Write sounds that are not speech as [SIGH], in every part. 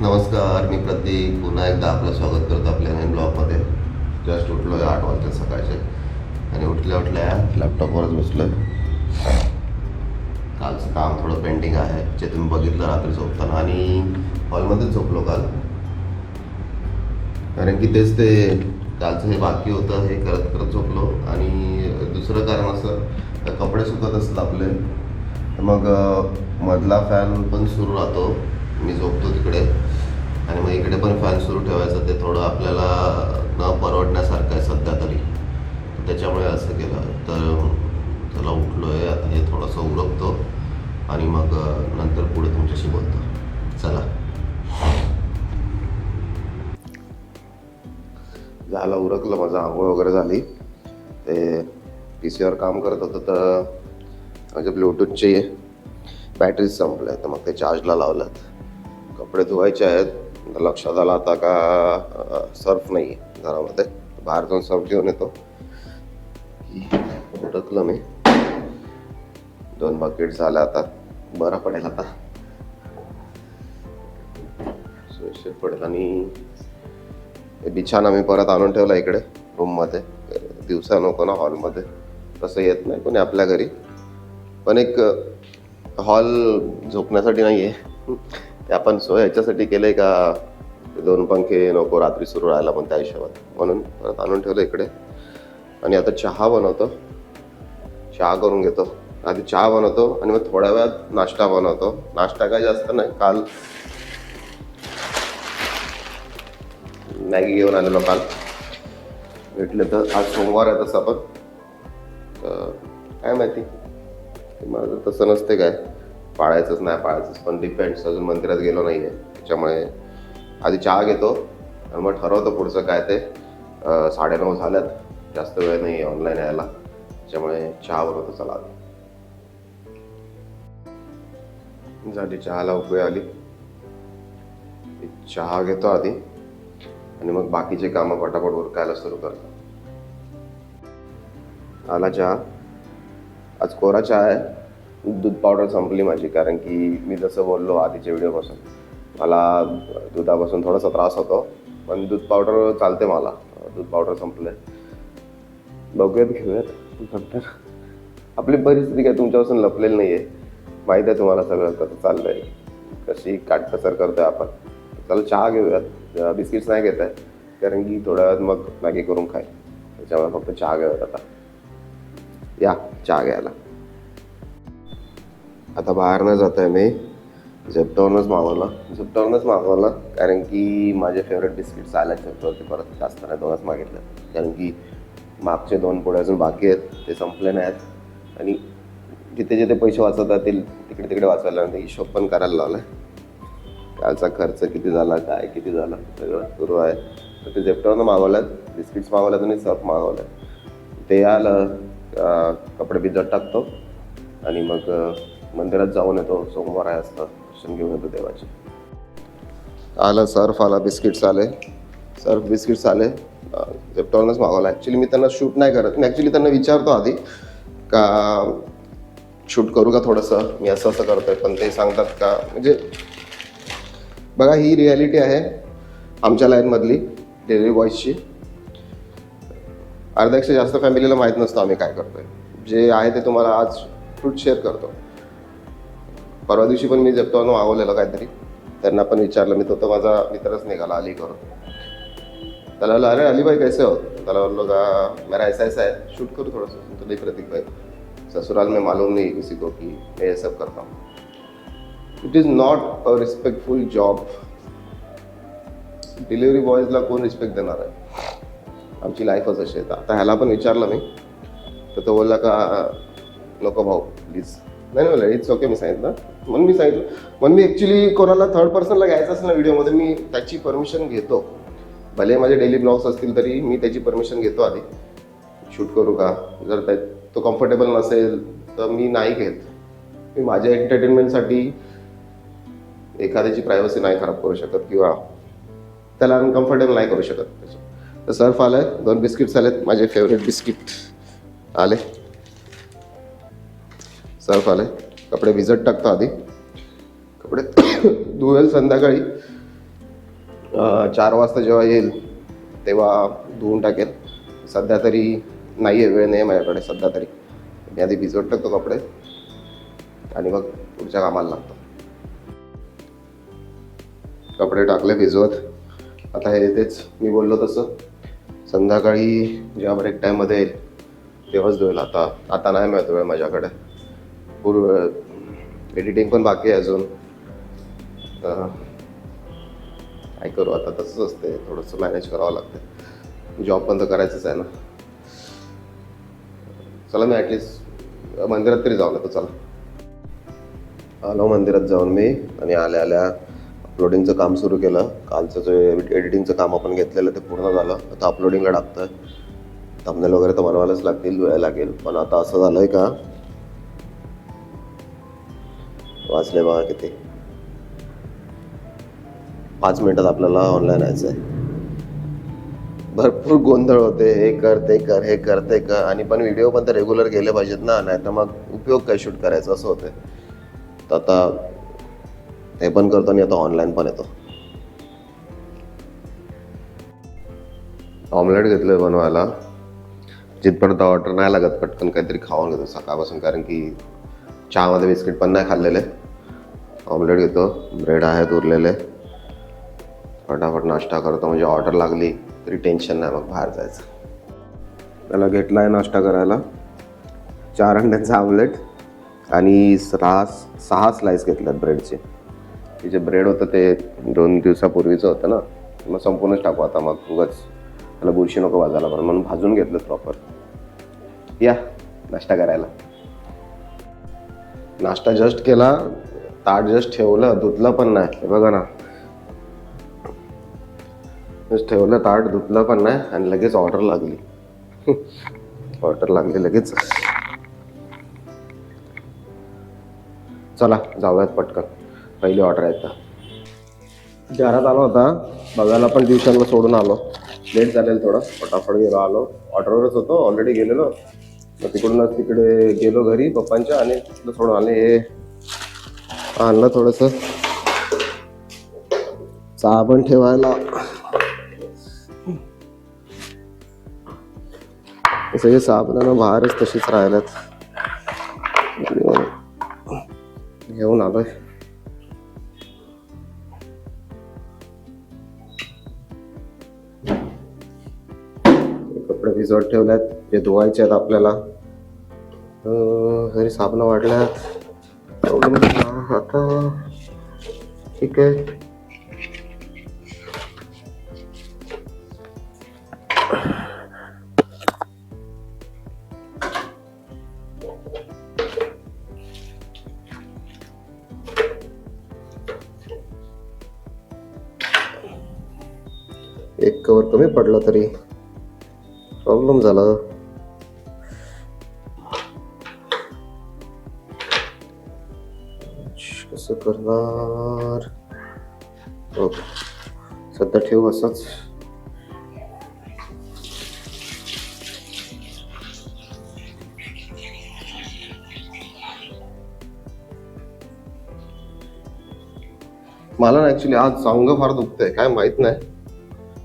नमस्कार मी प्रतीक. पुन्हा एकदा आपलं स्वागत करतो आपल्या नवीन ब्लॉगमध्ये जस्ट उठलो आहे आठ वाजता सकाळचे. आणि उठल्या उठल्या लॅपटॉपवरच बसलो आहे कालचं काम थोडं पेंडिंग आहे. जे तुम्ही बघितलं रात्री झोपताना. आणि हॉलमध्येच झोपलो काल. कारण की तेच ते कालचं हे बाकी होतं हे करत करत झोपलो. आणि दुसरं कारण असं कपडे सुकत असतात आपले. तर मग मधला फॅन पण सुरू राहतो. मी झोपतो तिकडे आणि मग इकडे पण फॅन सुरू ठेवायचं ते थोडं आपल्याला न परवडण्यासारखं आहे सध्या तरी. त्याच्यामुळे असं केलं. तर चला उठलो आहे आता हे थोडंसं उरकतो आणि मग नंतर पुढे तुमच्याशी बोलतो. चला. झालं उरकलं माझं. आंघोळ वगैरे झाली. ते पी सीवर काम करत होतं तर माझ्या ब्लूटूथची बॅटरीज संपल्या तर मग ते चार्जला लावल्यात. कपडे धुवायचे आहेत. लक्षात आलं आता का सर्फ नाही आहे घरामध्ये. बाहेर जाऊन सर्फ घेऊन येतो. अडकलं मी. दोन बकेट झाल्या आता. बरं पडेल आता. सुरक्षित पडेल आणि बिछाना मी परत आणून ठेवला इकडे रूममध्ये दिवसा नको ना हॉलमध्ये तसं येत नाही कोणी आपल्या घरी. पण एक हॉल झोपण्यासाठी नाही आहे ते आपण सोय ह्याच्यासाठी केलंय का? दोन पंखे नको रात्री सुरू राहायला पण त्या हिशोबात. म्हणून परत आणून ठेवलं इकडे. आणि आता चहा बनवतो. चहा करून घेतो. आधी चहा बनवतो आणि मग थोड्या वेळात नाश्ता बनवतो. नाश्ता काय जास्त नाही. काल मॅगी घेऊन आलेलो काल. भेटले तर आज सोमवार आहे तसं पण. तर काय माहिती? माझं तसं नसते काय. पाळायचंच नाही पाळायचंच. पण डिपेंड्स अजून मंदिरात गेलो नाही आहे त्याच्यामुळे आधी चहा घेतो आणि मग ठरवतो पुढचं काय ते. साडेनऊ झाल्यात. जास्त वेळ नाही आहे ऑनलाईन यायला. त्याच्यामुळे चहा बनवतो चला. आधी झाली चहाला उकळी आली. चहा घेतो आधी. आणि मग बाकीचे कामं पटापट उरकायला सुरू करतो. आला चहा. आज कोरा चहा आहे. दूध पावडर संपली माझी कारण की मी जसं बोललो आधीच्या व्हिडिओपासून मला दुधापासून थोडासा त्रास होतो पण दूध पावडर चालते मला. दूध पावडर संपलं बघूयात घेऊयात. नंतर आपली परिस्थिती काय तुमच्यापासून लपलेली नाही आहे माहीत आहे तुम्हाला सगळं कसं चाललं आहे कशी काटकसर आहे आपण. चला चहा घेऊयात. बिस्किट्स नाही घेत आहे कारण की थोड्या वेळात मग मॅगी करून खाय त्याच्यामुळे फक्त चहा घेऊयात आता. या चहा घ्यायला. आता बाहेर न जात आहे मी. झेप्टॉनच मागवला. झेप्टॉनच मागवलं कारण की माझे फेवरेट बिस्किट्स आल्या झेप्टॉवरती परत जास्त नाही दोनच मागितले. कारण की मागचे दोन पुढे अजून बाकी आहेत ते संपले नाहीत. आणि जिथे जिथे पैसे वाचवत जातील तिकडे तिकडे वाचायला लागले. हिशोब पण करायला लावला कालचा खर्च किती झाला काय किती झाला सगळं सुरू आहे. तर ते झेप्टॉनं मागवल्यात. बिस्किट्स मागवल्यात आणि सर्फ मागवल्यात. ते आलं कपडे भिजत टाकतो. आणि मग मंदिरात जाऊन येतो सोमवार आहे असतं दर्शन घेऊन येतो देवाचे. आलं सर्फ आला बिस्किट्स आले. सर्फ बिस्किट्स आले. जेप्टॉनच मागवला. ॲक्च्युली मी त्यांना शूट नाही करत. मी ॲक्च्युली त्यांना विचारतो आधी का शूट करू का थोडंसं? मी असं असं करतोय पण ते सांगतात का? म्हणजे बघा ही रियालिटी आहे आमच्या लाईनमधली डिलिव्हरी बॉईजची अर्ध्यापेक्षा जास्त फॅमिलीला माहीत नसतं आम्ही काय करतोय. जे आहे ते तुम्हाला आज फ्रूट शेअर करतो. परवा दिवशी पण मी जेप्टॉन मागवलेलं काहीतरी. त्यांना पण विचारलं मी तो तर माझा मित्रच निघाला अली करून त्याला बोललो अरे अलीभाई कैसे हो? त्याला बोललो का मेरा ऐसा ऐसा है. शूट करू थोड़ा सा तो नहीं प्रतीक भाई. ससुराल में मालूम नहीं किसी को कि मैं ये सब करता हूँ. It is not a respectful job delivery बॉयजला कोण रिस्पेक्ट देणार आहे? आमची लाईफच अशी आहे. आता ह्याला पण विचारलं मी. तर तो बोलला का नको भाऊ प्लीज नाही बोला इट्स ओके मी सांगितलं. म्हणून मी सांगितलं. म्हणून मी ॲक्च्युली कोणाला थर्ड पर्सनला घ्यायचं असेल ना व्हिडिओमध्ये मी त्याची परमिशन घेतो. भले माझे डेली ब्लॉग्स असतील तरी मी त्याची परमिशन घेतो आधी. शूट करू का? जर त्या तो कम्फर्टेबल नसेल तर मी नाही घेत. मी माझ्या एंटरटेनमेंटसाठी एखाद्याची प्रायव्हसी नाही खराब करू शकत किंवा त्याला अनकम्फर्टेबल नाही करू शकत. त्याचं तर सर्फ आलं आहे दोन बिस्किट्स आलेत माझे फेवरेट बिस्किट आले. सर्फ आले. कपडे भिजत टाकतो आधी. कपडे [COUGHS] धुवेल संध्याकाळी. चार वाजता जेव्हा येईल तेव्हा धुवून टाकेल. सध्या तरी नाही आहे वेळ नाही आहे माझ्याकडे सध्या तरी. मी आधी भिजवत टाकतो कपडे आणि मग पुढच्या कामाला लागतो. कपडे टाकले भिजवत. आता हे तेच मी बोललो तसं. संध्याकाळी जेव्हा ब्रेक टाईममध्ये येईल तेव्हाच धुवेल. आता आता नाही मिळत वेळ माझ्याकडे. पूर्व एडिटिंग पण बाकी आहे अजून. काय करू आता तसंच असते थोडंसं मॅनेज करावं लागतं जॉब पण तर करायचंच आहे ना. चला मी ॲटलिस्ट मंदिरात तरी जाऊन येतो चला. आलो मंदिरात जाऊन मी आणि आल्या आल्या अपलोडिंगचं काम सुरू केलं. कालचं जे एडिटिंगचं काम आपण घेतलेलं ते पूर्ण झालं. आता अपलोडिंगला टाकतं थंबनेल वगैरे तर बनवायलाच लागतील वेळ लागेल. पण आता असं झालं आहे का वाचले बघा किती. पाच मिनिटात आपल्याला ऑनलाईन यायचं आहे भरपूर गोंधळ होते हे कर ते कर हे कर ते कर. आणि पण व्हिडिओ पण तर रेग्युलर गेले पाहिजेत ना नाही तर मग उपयोग काय शूट करायचा असं होते तर आता ते पण करतो आणि आता ऑनलाईन पण येतो. ऑमलेट घेतलं बनवायला. जिथपर्यंत ऑर्डर नाही लागत पटकन काहीतरी खाऊन घेतो सकाळपासून कारण की चहामध्ये बिस्किट पण नाही खाल्लेले. ऑमलेट घेतो. ब्रेड आहेत उरलेले. फटाफट नाश्ता करतो. म्हणजे ऑर्डर लागली तरी टेन्शन नाही मग बाहेर जायचं. त्याला घेतला आहे नाश्ता करायला. चार अंड्यांचा आमलेट आणि सहा सहा स्लाईस घेतल्यात ब्रेडचे ते जे ब्रेड होतं ते दोन दिवसापूर्वीचं होतं ना. मग संपूर्णच टाकू आता मग उगाच. त्याला बुरशी नको वाजायला पण. म्हणून भाजून घेतलं प्रॉपर या नाश्ता करायला. नाश्ता जस्ट केला. ताट जस्ट ठेवलं धुतलं पण नाही. बघा ना. जस्ट ठेवलं ताट धुतलं पण नाही आणि लगेच ऑर्डर लागली. [LAUGHS] ऑर्डर लागली लगेच. चला जाऊयात पटकन. पहिली ऑर्डर आहे तर घरात आलो होता बघायला पण ट्युशनला सोडून आलो. लेट झालेलं थोडं. फटाफट गेलो आलो. ऑर्डरवरच होतो. ऑलरेडी गेलेलो. मग तिकडूनच तिकडे गेलो घरी पप्पांच्या आणि तिकडं सोडून आले हे. आणलं थोडंसं. साबण ठेवायला. सगळे साबणानं बाहेरच तशीच राहिल्यात. घेऊन आलोय. कपडे भिजवत ठेवल्यात. जे धुवायचे आहेत आपल्याला. घरी साबणं वाढल्यात. प्रॉब्लेम आता ठीक आहे. एक कवर कमी पडलं तरी प्रॉब्लेम झाला. कसं करणार. हो. सध्या ठेवू असंच. मला ना ऍक्च्युली आज अंग फार दुखतंय काय माहीत नाही.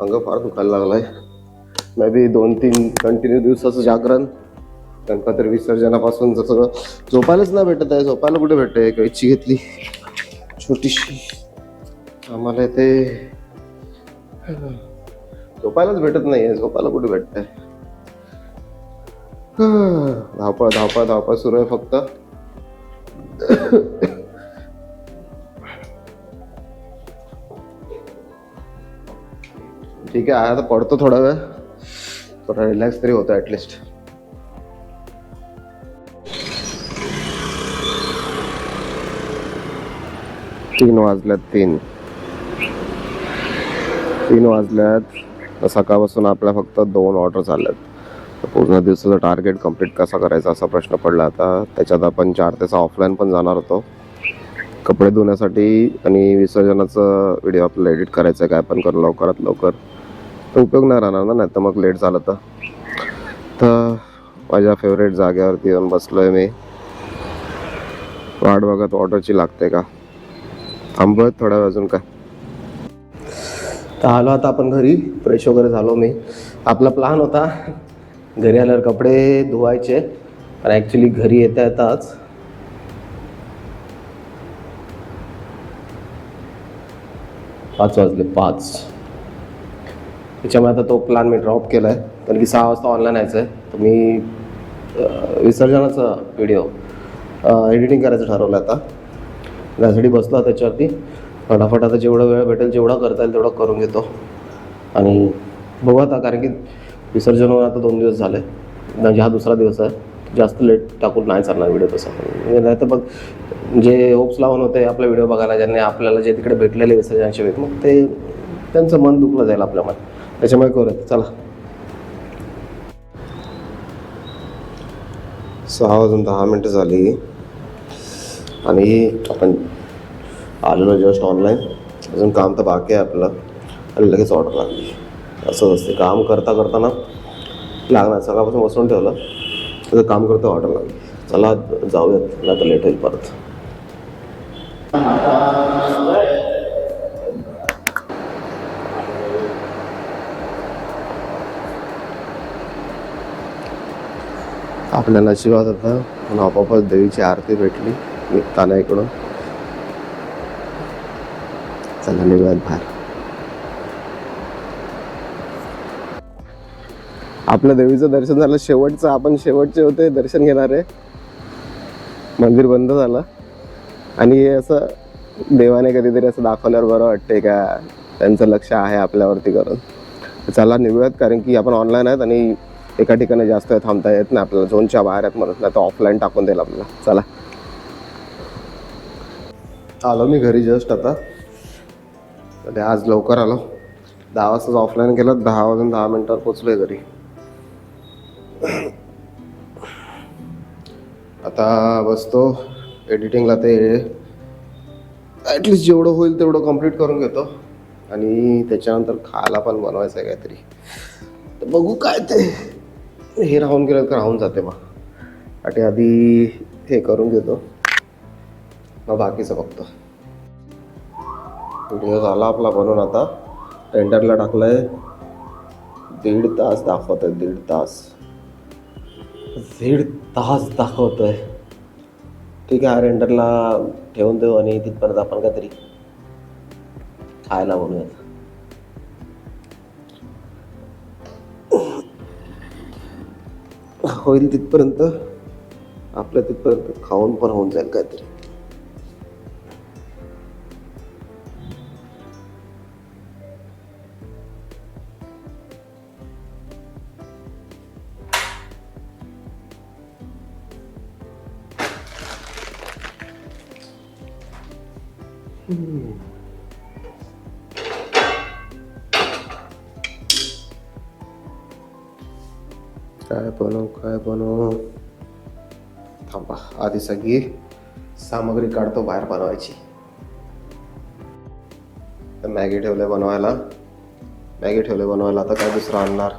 अंग फार दुखायला लागलाय. मे बी दोन तीन कंटिन्यू दिवसाचं जागरण. गणपती विसर्जनापासून जसं झोपायलाच नाही भेटत आहे. झोपायला कुठे भेटते कैची घेतली. छोटीशी. आम्हाला ते झोपायलाच भेटत नाहीये. झोपायला कुठे भेटतंय? धावपळ धावपळ धावपळ सुरू आहे फक्त. ठीक आहे आता पडतो थोडा वेळ. थोडा रिलॅक्स तरी होतो ॲटलिस्ट तीन वाजल्यात तीन. तीन वाजल्यात. सकाळपासून आपल्या फक्त दोन ऑर्डर झाल्यात पूर्ण दिवसाचं टार्गेट कंप्लीट कसा करायचा असा प्रश्न पडला आता. त्याच्यात आपण चार तास ऑफलाईन पण जाणार होतो. कपडे धुण्यासाठी आणि विसर्जनाचं व्हिडिओ आपल्याला एडिट करायचं आहे काय पण करू लवकरात लवकर. तर उपयोग नाही राहणार ना नाही तर मग लेट झालं तर. तर माझ्या फेवरेट जागेवरती येऊन बसलो आहे मी. वाट बघत ऑर्डरची लागते का? थांबत थोडा वेळ अजून काय. तर आलो आता आपण घरी फ्रेश वगैरे झालो मी. आपला प्लान होता घरी आल्यावर कपडे धुवायचे. पण ॲक्च्युली घरी येता येताच पाच वाजले पाच. त्याच्यामुळे आता तो प्लॅन मी ड्रॉप केला आहे कारण की सहा वाजता ऑनलाईन यायचं आहे तर मी विसर्जनाचा व्हिडिओ एडिटिंग करायचं ठरवलं आता. त्यासाठी बसला त्याच्यावरती. फटाफट आता जेवढा वेळ भेटेल जेवढा करता येईल तेवढा करून घेतो. आणि बघू आता कारण की विसर्जन होऊन आता दोन दिवस झाले. म्हणजे हा दुसरा दिवस आहे. जास्त लेट टाकून नाही चालणार व्हिडिओ तसा. म्हणजे नाही तर बघ जे होप्स लावून होते आपला व्हिडिओ बघायला ज्यांनी आपल्याला जे तिकडे भेटलेले विसर्जनाचे वेळेत मग ते त्यांचं मन दुखलं जाईल आपल्या मन त्याच्यामुळे करूयात चला. सहा वाजून दहा मिनटं झाली. आणि आपण आलेलो जस्ट ऑनलाईन अजून काम तर बाकी आहे आपलं. आणि लगेच ऑर्डर लागली असंच असते. काम करता करताना लागणार. सकाळपासून बसून ठेवलं. त्याचं काम करता ऑर्डर लागली चला जाऊयात. नाही तर लेट होईल परत. आपल्याला आशीर्वाद आता पण आपोआपच देवीची आरती भेटली. निघताना इकडून चला निघूयात बाहेर. आपल्या देवीचं दर्शन झालं. शेवटचं आपण शेवटचे होते दर्शन घेणारे. मंदिर बंद झालं. आणि हे असं देवाने कधीतरी असं दाखवल्यावर बरं वाटते का? त्यांचं लक्ष आहे आपल्यावरती करून. चला निघूयात कारण की आपण ऑनलाईन आहेत आणि एका ठिकाणी जास्त थांबता येत नाही आपल्याला. झोनच्या बाहेर आहेत म्हणून. नाही तर ऑफलाईन टाकून देईल आपल्याला. चला. आलो मी घरी जस्ट आता. तर आज लवकर आलो. दहा वाजताच ऑफलाईन केलं दहा वाजून दहा मिनटावर पोचलोय घरी. आता बसतो एडिटिंगला ते ॲटलिस्ट जेवढं होईल तेवढं कंप्लीट करून घेतो. आणि त्याच्यानंतर खायला पण बनवायचं आहे काहीतरी. तर बघू काय ते. हे राहून गेलं तर राहून जाते मग. आणि आधी हे करून घेतो. मग बाकीचं बघतो. व्हिडिओ झाला आपला बनवून आता. टेंडरला टाकलंय. दीड तास दाखवत आहे दीड तास. दीड तास दाखवतोय. आहे ठीक आहे रेंडरला ठेवून देऊ आणि तिथपर्यंत आपण काहीतरी खायला बनवूयात होईल तिथपर्यंत. आपल्या तिथपर्यंत खाऊन पण होऊन जाईल काहीतरी. काय बनवू काय बनवू? थांबा आधी सगळी सामग्री काढतो बाहेर बनवायची. तर मॅगी ठेवले बनवायला. मॅगी ठेवले बनवायला आता काय दुसरं आणणार?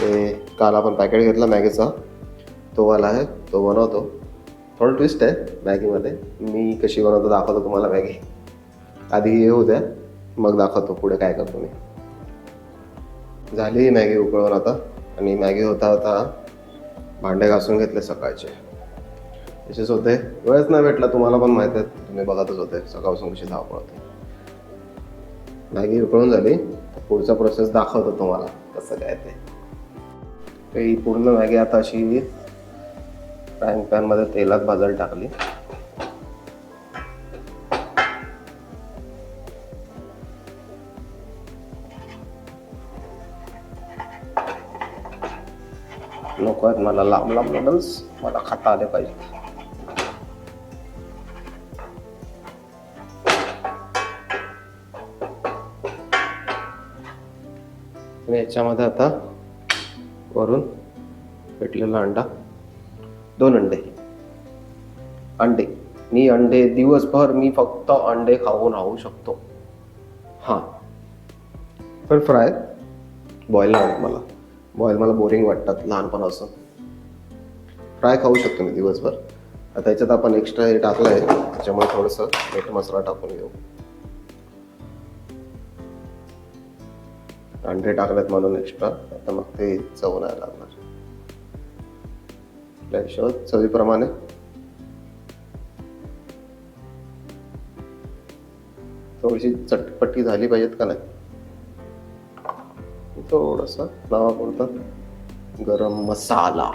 ते काल आपण पॅकेट घेतला मॅगीचा. तो वाला आहे तो बनवतो. थोडं ट्विस्ट आहे मॅगीमध्ये. मी कशी बनवतो दाखवतो तुम्हाला मॅगी. आधी हे होऊ द्या मग दाखवतो पुढे काय करतो मी. झाली ही मॅगी उकळून आता. आणि मॅगी होता होता भांडे घासून घेतले सकाळचे. तसेच होते. वेळच नाही भेटला तुम्हाला पण माहीत आहे. तुम्ही बघतच होते. सकाळपासून कशी धावपळ होते. मॅगी उकळून झाली. पुढचा प्रोसेस दाखवतो तुम्हाला कसं काय ते. काही पूर्ण मॅगी आता अशी फ्राईंग पॅनमध्ये तेलात भाजायला टाकली. नको मला लांब लांब नूडल्स मला खाता आले पाहिजेत आणि याच्यामध्ये आता वरून पेटलेला अंडा दोन अंडे. अंडे. मी अंडे दिवसभर मी फक्त अंडे खाऊन राहू शकतो. हां. पण फ्राय बॉईल नाही मला. बॉईल मला बोरिंग वाटतात लहानपणापासून. फ्राय खाऊ शकतो मी दिवसभर. आता याच्यात आपण एक्स्ट्रा हे टाकलं आहे. त्याच्यामुळे थोडंसं मीठ मसाला टाकून घेऊ. अंडे टाकलेत म्हणून एक्स्ट्रा आता मग ते चव नाही लागणार. आपल्या हिशोबात चवीप्रमाणे. थोडीशी चटपटी झाली पाहिजेत का नाही? थोडस नावा बोलतात गरम मसाला.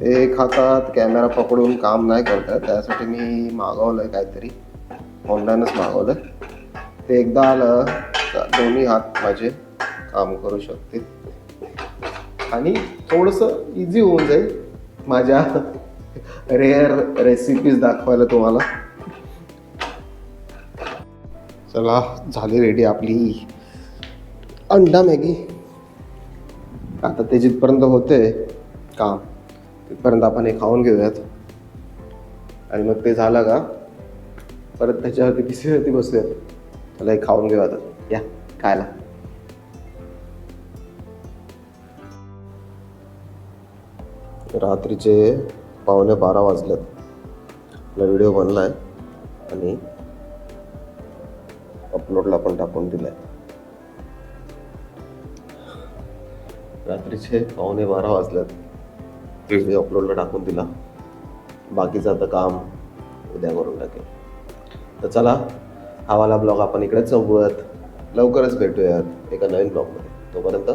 एक हातात कॅमेरा पकडून काम नाही करत त्यासाठी मी मागवलंय काहीतरी. ऑनलाईनच मागवलंय. ते एकदा आलं दोन्ही हात माझे काम करू शकते आणि थोडंसं इझी होऊन जाईल माझ्या रेअर रेसिपीज दाखवायला तुम्हाला. चला झाली रेडी आपली. अंडा मॅगी. आता ते जिथपर्यंत होते काम तिथपर्यंत आपण हे खाऊन घेऊयात. आणि मग ते झालं का परत त्याच्यावरती पिसीवरती बसूयात. त्याला हे खाऊन घेऊ आता. या खायला. रात्रीचे पावणे बारा वाजलेत. आपला व्हिडिओ बनला आहे आणि अपलोडला पण टाकून दिलाय. रात्रीचे पावणे बारा वाजलेत. व्हिडिओ अपलोडला टाकून दिला. बाकीचं आता काम उद्या करून टाकेल. तर चला हा वाला ब्लॉग आपण इकडेच संपवूयात. लवकरच भेटूयात एका नवीन ब्लॉगमध्ये. तोपर्यंत